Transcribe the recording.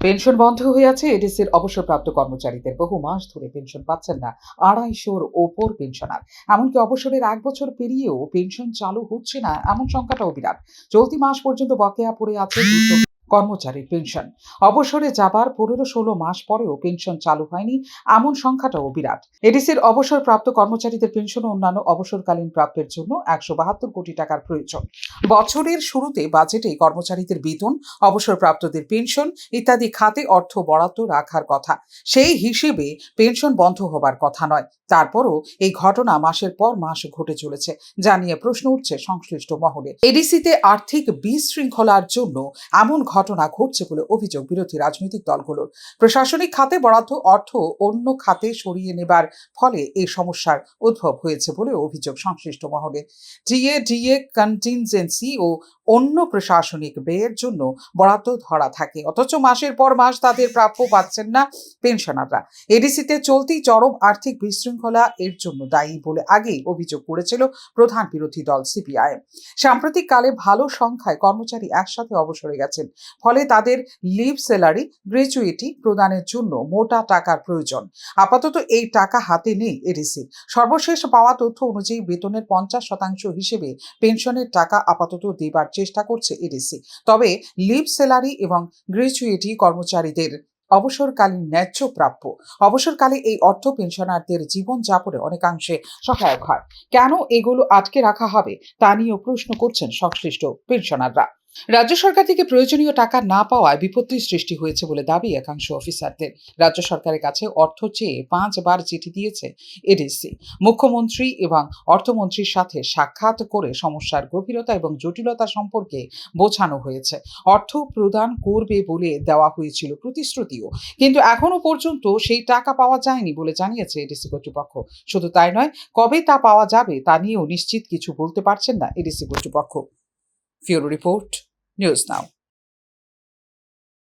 Pension বন্ধ হয়ে আছে, এডিসির অবসরপ্রাপ্ত কর্মচারীদের বহু মাস ধরে পেনশন পাচ্ছেন না, আড়াইশোর ওপর পেনশনার এমনকি অবসরের এক বছর পেরিয়েও পেনশন চালু হচ্ছে না, এমন সংখ্যাটাও বিরাট। চলতি মাস পর্যন্ত বকেয়া পড়ে আছে কর্মচারীর পেনশন অবসরে যাবার পনেরো ষোলো মাস পরেও পেনশন চালু হয়নি, এমন সংখ্যাটাও বিরাট। এডিসির অবসরপ্রাপ্ত কর্মচারীদের পেনশন ও অন্যান্য অবসরকালীন প্রাপ্যের জন্য একশো বাহাত্তর কোটি টাকার প্রয়োজন। বছরের শুরুতে বাজেটে কর্মচারীদের বেতন, অবসরপ্রাপ্তদের পেনশন ইত্যাদি খাতে অর্থ বরাদ্দ রাখার কথা। সেই হিসেবে পেনশন বন্ধ হবার কথা নয়। তারপরও এই ঘটনা মাসের পর মাস ঘটে চলেছে, যা নিয়ে প্রশ্ন উঠছে সংশ্লিষ্ট মহলে। এডিসিতে আর্থিক বিশৃঙ্খলার জন্য এমন ঘটনা ঘটছে বলে অভিযোগ বিরোধী রাজনৈতিক দলগুলোর। প্রশাসনিক খাতে বরাদ্দ অর্থ অন্য খাতে সরিয়ে নেবার ফলে এই সমস্যার উদ্ভব হয়েছে বলে অভিযোগ সংশ্লিষ্ট মহলে। ডিএ ডিএ কন্টিনজেন্সি ও অন্য প্রশাসনিক ব্যয়ের জন্য বরাদ্দ ধরা থাকে। অথচ মাসের পর মাস তাদের প্রাপ্য পাচ্ছেন না পেনশনাররা। এডিসিতে চলতি চরম আর্থিক বিশৃঙ্খলা এর জন্য দায়ী বলে আগেই অভিযোগ করেছিল প্রধান বিরোধী দল সিপিআইএম। সাম্প্রতিক কালে ভালো সংখ্যায় কর্মচারী একসাথে অবসরে গেছেন। ফলে তাদের লিভ স্যালারি, গ্র্যাচুইটি প্রদানের জন্য মোটা টাকার প্রয়োজন। আপাতত এই টাকা হাতে নেই এডিসি সর্বশেষ পাওয়া তথ্য অনুযায়ী বেতনের পঞ্চাশ শতাংশ হিসেবে পেনশনের টাকা আপাতত দেবার চেষ্টা করছে এডিসি তবে লিভ স্যালারি এবং গ্র্যাচুইটি কর্মচারীদের অবসরকালীন ন্যায্য প্রাপ্য। অবসরকালে এই অর্থ পেনশনারদের জীবনযাপনে অনেকাংশে সহায়ক হয়। কেন এগুলো আটকে রাখা হবে তা নিয়েও প্রশ্ন করছেন সংশ্লিষ্ট পেনশনাররা। রাজ্য সরকার থেকে প্রয়োজনীয় টাকা না পাওয়ায় বিপত্তির সৃষ্টি হয়েছে বলে দাবি একাংশ অফিসারদের। রাজ্য সরকারের কাছে অর্থ চেয়ে পাঁচবার চিঠি দিয়েছে এডিসি মুখ্যমন্ত্রী এবং অর্থমন্ত্রীর সাথে সাক্ষাৎ করে সমস্যার গভীরতা এবং জটিলতা সম্পর্কে বোঝানো হয়েছে। অর্থ প্রদান করবে বলে দেওয়া হয়েছিল প্রতিশ্রুতিও। কিন্তু এখনও পর্যন্ত সেই টাকা পাওয়া যায়নি বলে জানিয়েছে এডিসি কর্তৃপক্ষ। শুধু তাই নয়, কবে তা পাওয়া যাবে তা নিয়েও নিশ্চিত কিছু বলতে পারছেন না এডিসি কর্তৃপক্ষ। Fuel Report, News Now.